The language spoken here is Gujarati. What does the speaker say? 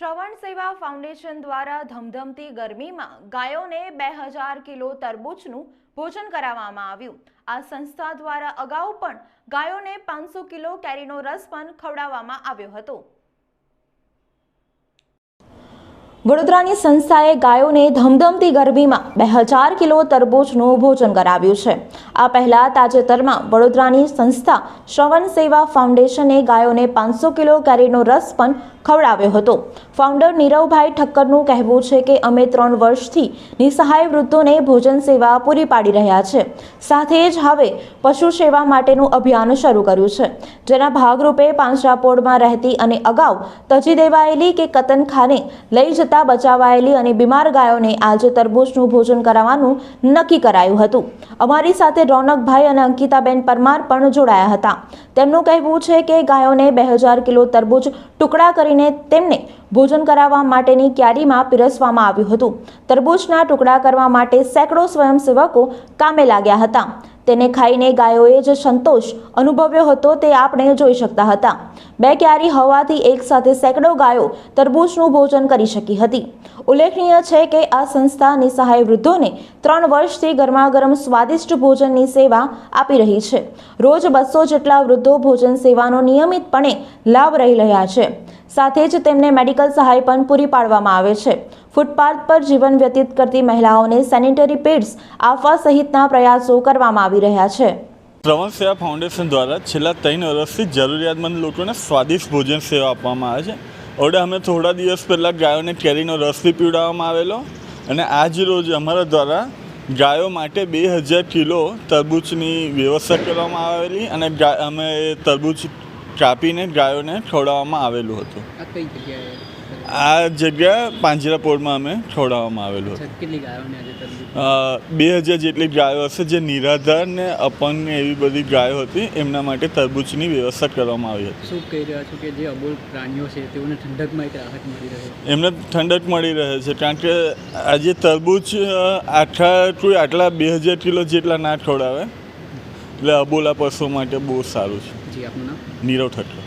શ્રવણ સેવા ફાઉન્ડેશન દ્વારા ધમધમતી ગરમીમાં ગાયોને બે હજાર કિલો તરબૂચનું ભોજન કરાવવામાં આવ્યું. આ સંસ્થા દ્વારા અગાઉ પણ ગાયોને પાંચસો કિલો કેરીનો રસ પણ ખવડાવવામાં આવ્યો હતો. વડોદરાની સંસ્થાએ ગાયોને ધમધમતી ગરમીમાં બે હજાર કિલો તરબૂચનું ભોજન કરાવ્યું છે. આ પહેલા તાજેતરમાં વડોદરાની સંસ્થા શ્રવણ સેવા ફાઉન્ડેશને ગાયોને પાંચસો કિલો કેરીનો રસ પણ ખવડાવ્યો હતો. ફાઉન્ડર નીરવભાઈ ઠક્કરનું કહેવું છે કે અમે ત્રણ વર્ષથી નિસહાય વૃદ્ધોને ભોજન સેવા પૂરી પાડી રહ્યા છે. સાથે જ હવે પશુ સેવા માટેનું અભિયાન શરૂ કર્યું છે. જેના ભાગરૂપે પાંજરાપોળમાં રહેતી અને અગાઉ તજી દેવાયેલી કે કતનખાને લઈ જતા બચાવાયેલી અને બીમાર ગાયોને આજે તરબૂચનું ભોજન કરાવવાનું નક્કી કરાયું હતું. અમારી સાથે રોનકભાઈ અને અંકિતાબેન પરમાર પણ જોડાયા હતા. તેમનું કહેવું છે કે ગાયોને બે હજાર કિલો તરબૂચ ટુકડા કરીને તેમને ભોજન કરાવવા માટેની ક્યારીમાં પીરસવામાં આવ્યું હતું. તરબૂચના ટુકડા કરવા માટે સેંકડો સ્વયંસેવકો કામે લાગ્યા હતા. તેને ખાઈને ગાયોએ જે સંતોષ અનુભવ્યો હતો તે આપણે જોઈ શકતા હતા. બે ક્યારી હોવાથી એકસાથે સેંકડો ગાયો તરબૂચનું ભોજન કરી શકી હતી. ઉલ્લેખનીય છે કે આ સંસ્થા નિસહાય વૃદ્ધોને ત્રણ વર્ષથી ગરમાગરમ સ્વાદિષ્ટ ભોજનની સેવા આપી રહી છે. રોજ બસો જેટલા વૃદ્ધો ભોજન સેવાનો નિયમિતપણે લાભ રહી રહ્યા છે. સાથે જ તેમને મેડિકલ સહાય પણ પૂરી પાડવામાં આવે છે. ફૂટપાથ પર જીવન વ્યતીત કરતી મહિલાઓને સેનિટરી પેડ્સ આપવા સહિતના પ્રયાસો કરવામાં આવી રહ્યા છે. શ્રવણ સેવા ફાઉન્ડેશન દ્વારા છેલ્લા ત્રણ વર્ષથી જરૂરિયાતમંદ લોકોને સ્વાદિષ્ટ ભોજન સેવા આપવામાં આવે છે. ઓડે અમે થોડા દિવસ પહેલાં ગાયોને કેરીનો રસ બી પીવડાવવામાં આવેલો અને આજ રોજ અમારા દ્વારા ગાયો માટે બે હજાર કિલો તરબૂચની વ્યવસ્થા કરવામાં આવેલી અને અમે તરબૂચ કાપીને ગાયોને ખવડાવવામાં આવેલું હતું. આ જગ્યા પાંજરાપોળમાં અમે છોડાવવામાં આવેલું બે હજાર જેટલી ગાયો હશે જે નિરાધાર ને અપંગ એવી બધી ગાયો હતી એમના માટે તરબૂચની વ્યવસ્થા કરવામાં આવી હતી. શું કહી રહ્યા છો કે જે અબોલ પ્રાણીઓ છે તેઓને ઠંડકમાં એક રાહત મળી રહે? એમને ઠંડક મળી રહે છે કારણ કે આજે તરબૂચ આખા કોઈ આટલા બે હજાર કિલો જેટલા ના છોડાવે. એટલે અબોલા પશુ માટે બહુ સારું છે. જી આપનું નામ? નીરવ ઠક્કર.